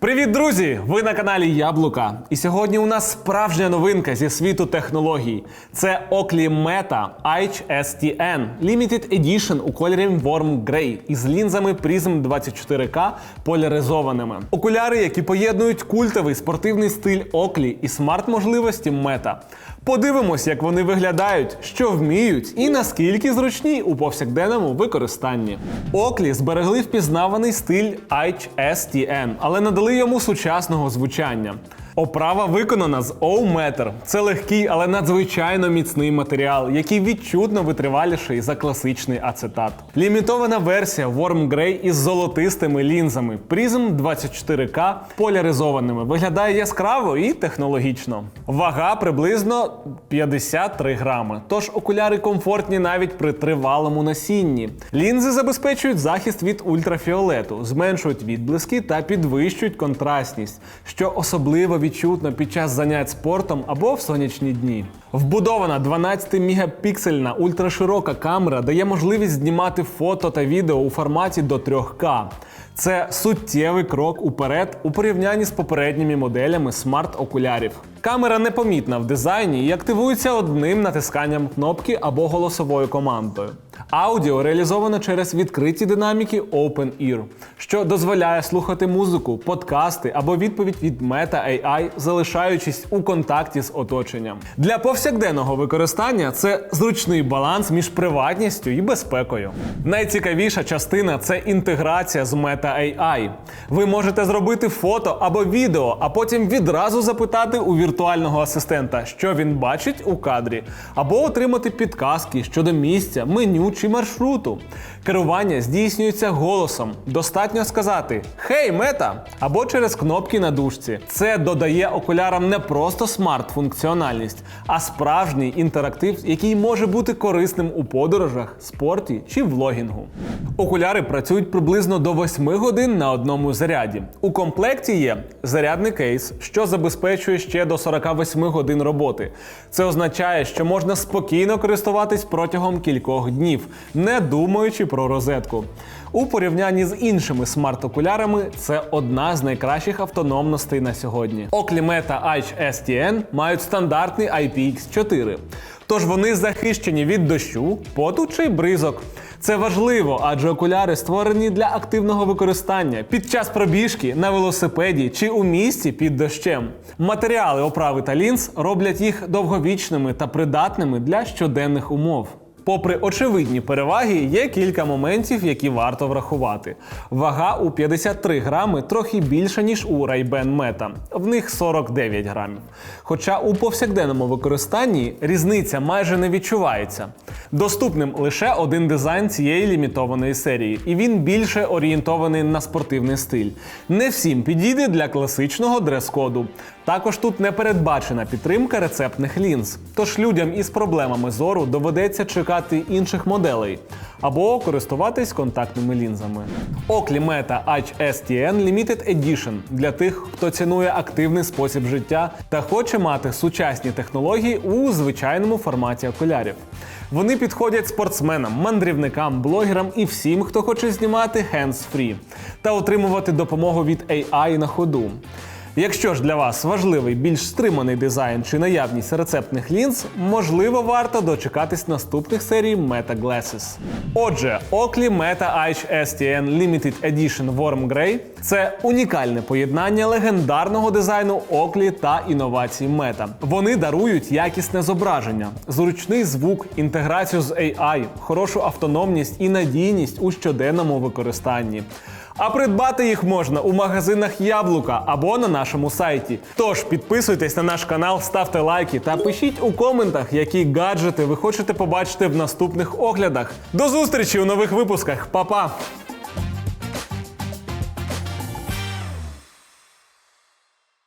Привіт, друзі! Ви на каналі Яблука. І сьогодні у нас справжня новинка зі світу технологій. Це Oakley Meta HSTN Limited Edition у кольорі Warm Grey із лінзами Prism 24K поляризованими. Окуляри, які поєднують культовий спортивний стиль Oakley і смарт-можливості Meta. Подивимось, як вони виглядають, що вміють і наскільки зручні у повсякденному використанні. Oakley зберегли впізнаваний стиль HSTN, але надали йому сучасного звучання. Оправа виконана з O-Meter. Це легкий, але надзвичайно міцний матеріал, який відчутно витриваліший за класичний ацетат. Лімітована версія Warm Grey із золотистими лінзами Prism 24K поляризованими. Виглядає яскраво і технологічно. Вага приблизно 53 грами. Тож окуляри комфортні навіть при тривалому носінні. Лінзи забезпечують захист від ультрафіолету, зменшують відблиски та підвищують контрастність, що особливо відчутно під час занять спортом або в сонячні дні. Вбудована 12-мегапіксельна ультраширока камера дає можливість знімати фото та відео у форматі до 3К. Це суттєвий крок уперед у порівнянні з попередніми моделями смарт-окулярів. Камера непомітна в дизайні і активується одним натисканням кнопки або голосовою командою. Аудіо реалізовано через відкриті динаміки Open Ear, що дозволяє слухати музику, подкасти або відповідь від Meta AI, залишаючись у контакті з оточенням. Для повсякденного використання це зручний баланс між приватністю і безпекою. Найцікавіша частина це інтеграція з Meta AI. Ви можете зробити фото або відео, а потім відразу запитати у віртуального асистента, що він бачить у кадрі, або отримати підказки щодо місця, меню чи маршруту. Керування здійснюється голосом. Достатньо сказати Хей, мета! або через кнопки на дужці. Це додає окулярам не просто смарт-функціональність, а справжній інтерактив, який може бути корисним у подорожах, спорті чи влогінгу. Окуляри працюють приблизно до 8 годин на одному заряді. У комплекті є зарядний кейс, що забезпечує ще до 48 годин роботи. Це означає, що можна спокійно користуватись протягом кількох днів, не думаючи про розетку. У порівнянні з іншими смарт-окулярами це одна з найкращих автономностей на сьогодні. Oakley Meta HSTN мають стандартний IPX4. Тож вони захищені від дощу, поту чи бризок. Це важливо, адже окуляри створені для активного використання під час пробіжки на велосипеді чи у місті під дощем. Матеріали оправи та лінз роблять їх довговічними та придатними для щоденних умов. Попри очевидні переваги, є кілька моментів, які варто врахувати. Вага у 53 грами трохи більша, ніж у Ray-Ban Meta. В них 49 грамів. Хоча у повсякденному використанні різниця майже не відчувається. Доступним лише один дизайн цієї лімітованої серії, і він більше орієнтований на спортивний стиль. Не всім підійде для класичного дрес-коду. Також тут не передбачена підтримка рецептних лінз, тож людям із проблемами зору доведеться чекати інших моделей або користуватись контактними лінзами. Oakley Meta HSTN Limited Edition для тих, хто цінує активний спосіб життя та хоче мати сучасні технології у звичайному форматі окулярів. Вони підходять спортсменам, мандрівникам, блогерам і всім, хто хоче знімати hands-free та отримувати допомогу від AI на ходу. Якщо ж для вас важливий більш стриманий дизайн чи наявність рецептних лінз, можливо, варто дочекатись наступних серій Meta Glasses. Отже, Oakley Meta HSTN Limited Edition Warm Grey – це унікальне поєднання легендарного дизайну Oakley та інновацій Meta. Вони дарують якісне зображення, зручний звук, інтеграцію з AI, хорошу автономність і надійність у щоденному використанні. А придбати їх можна у магазинах Яблука або на нашому сайті. Тож підписуйтесь на наш канал, ставте лайки та пишіть у коментах, які гаджети ви хочете побачити в наступних оглядах. До зустрічі у нових випусках, Па-па!